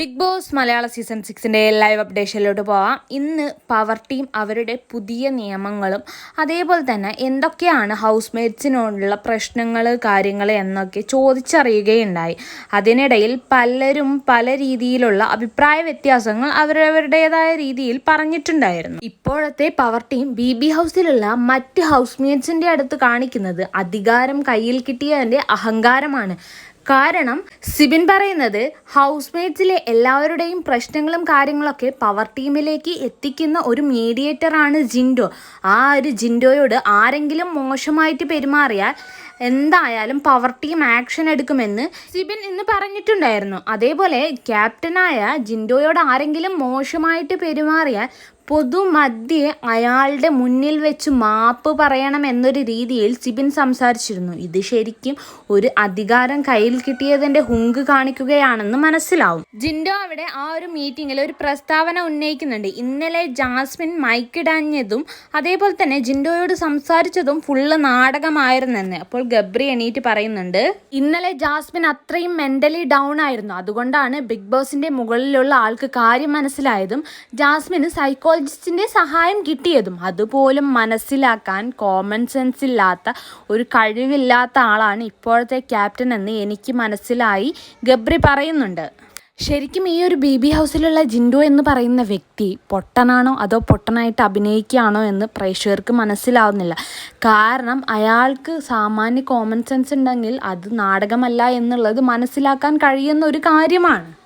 Big Boss മലയാള season സിക്സിന്റെ live അപ്ഡേഷനിലോട്ട് പോവാം. ഇന്ന് പവർ ടീം അവരുടെ പുതിയ നിയമങ്ങളും അതേപോലെ തന്നെ എന്തൊക്കെയാണ് ഹൗസ് മേറ്റ്സിനോടുള്ള പ്രശ്നങ്ങൾ കാര്യങ്ങൾ എന്നൊക്കെ ചോദിച്ചറിയുകയുണ്ടായി. അതിനിടയിൽ പലരും പല രീതിയിലുള്ള അഭിപ്രായ വ്യത്യാസങ്ങൾ അവരവരുടേതായ രീതിയിൽ പറഞ്ഞിട്ടുണ്ടായിരുന്നു. ഇപ്പോഴത്തെ പവർ ടീം ബി ബി ഹൗസിലുള്ള മറ്റ് ഹൗസ് മേറ്റ്സിന്റെ അടുത്ത് കാണിക്കുന്നത് അധികാരം കയ്യിൽ കിട്ടിയതിന്റെ അഹങ്കാരമാണ്. കാരണം സിബിൻ പറയുന്നത് ഹൗസ് മേറ്റ്സിലെ എല്ലാവരുടെയും പ്രശ്നങ്ങളും കാര്യങ്ങളൊക്കെ പവർ ടീമിലേക്ക് എത്തിക്കുന്ന ഒരു മീഡിയേറ്ററാണ് ജിൻഡോ. ആ ഒരു ജിൻഡോയോട് ആരെങ്കിലും മോശമായിട്ട് പെരുമാറിയാൽ എന്തായാലും പവർ ടീം ആക്ഷൻ എടുക്കുമെന്ന് സിബിൻ ഇന്ന് പറഞ്ഞിട്ടുണ്ടായിരുന്നു. അതേപോലെ ക്യാപ്റ്റനായ ജിൻഡോയോട് ആരെങ്കിലും മോശമായിട്ട് പെരുമാറിയാൽ പൊതുമധ്യേ അയാളുടെ മുന്നിൽ വെച്ച് മാപ്പ് പറയണം എന്നൊരു രീതിയിൽ സിബിൻ സംസാരിച്ചിരുന്നു. ഇത് ശരിക്കും ഒരു അധികാരം കയ്യിൽ കിട്ടിയതിന്റെ ഹുങ്ക് കാണിക്കുകയാണെന്ന് മനസ്സിലാവും. ജിൻഡോ അവിടെ ആ ഒരു മീറ്റിങ്ങിൽ ഒരു പ്രസ്താവന ഉന്നയിക്കുന്നുണ്ട്. ഇന്നലെ ജാസ്മിൻ മൈക്കിടഞ്ഞതും അതേപോലെ തന്നെ ജിൻഡോയോട് സംസാരിച്ചതും ഫുള്ള് നാടകമായിരുന്നെന്ന്. അപ്പോൾ ഗബ്രി എണീറ്റ് പറയുന്നുണ്ട് ഇന്നലെ ജാസ്മിൻ അത്രയും മെന്റലി ഡൗൺ ആയിരുന്നു. അതുകൊണ്ടാണ് ബിഗ് ബോസിന്റെ മുകളിലുള്ള ആൾക്ക് കാര്യം മനസ്സിലായതും ജാസ്മിന് സൈക്കോളജിസ്റ്റിന്റെ സഹായം കിട്ടിയതും. അതുപോലും മനസ്സിലാക്കാൻ കോമൺ സെൻസ് ഇല്ലാത്ത ഒരു കഴിവില്ലാത്ത ആളാണ് ഇപ്പോഴത്തെ ക്യാപ്റ്റൻ എന്ന് എനിക്ക് മനസ്സിലായി ഗബ്രി പറയുന്നുണ്ട്. ശരിക്കും ഈ ഒരു ബി ബി ഹൗസിലുള്ള ജിൻഡോ എന്ന് പറയുന്ന വ്യക്തി പൊട്ടനാണോ അതോ പൊട്ടനായിട്ട് അഭിനയിക്കുകയാണോ എന്ന് പ്രേക്ഷകർക്ക് മനസ്സിലാവുന്നില്ല. കാരണം അയാൾക്ക് സാമാന്യ കോമൺ സെൻസ് ഉണ്ടെങ്കിൽ അത് നാടകമല്ല എന്നുള്ളത് മനസ്സിലാക്കാൻ കഴിയുന്ന ഒരു കാര്യമാണ്.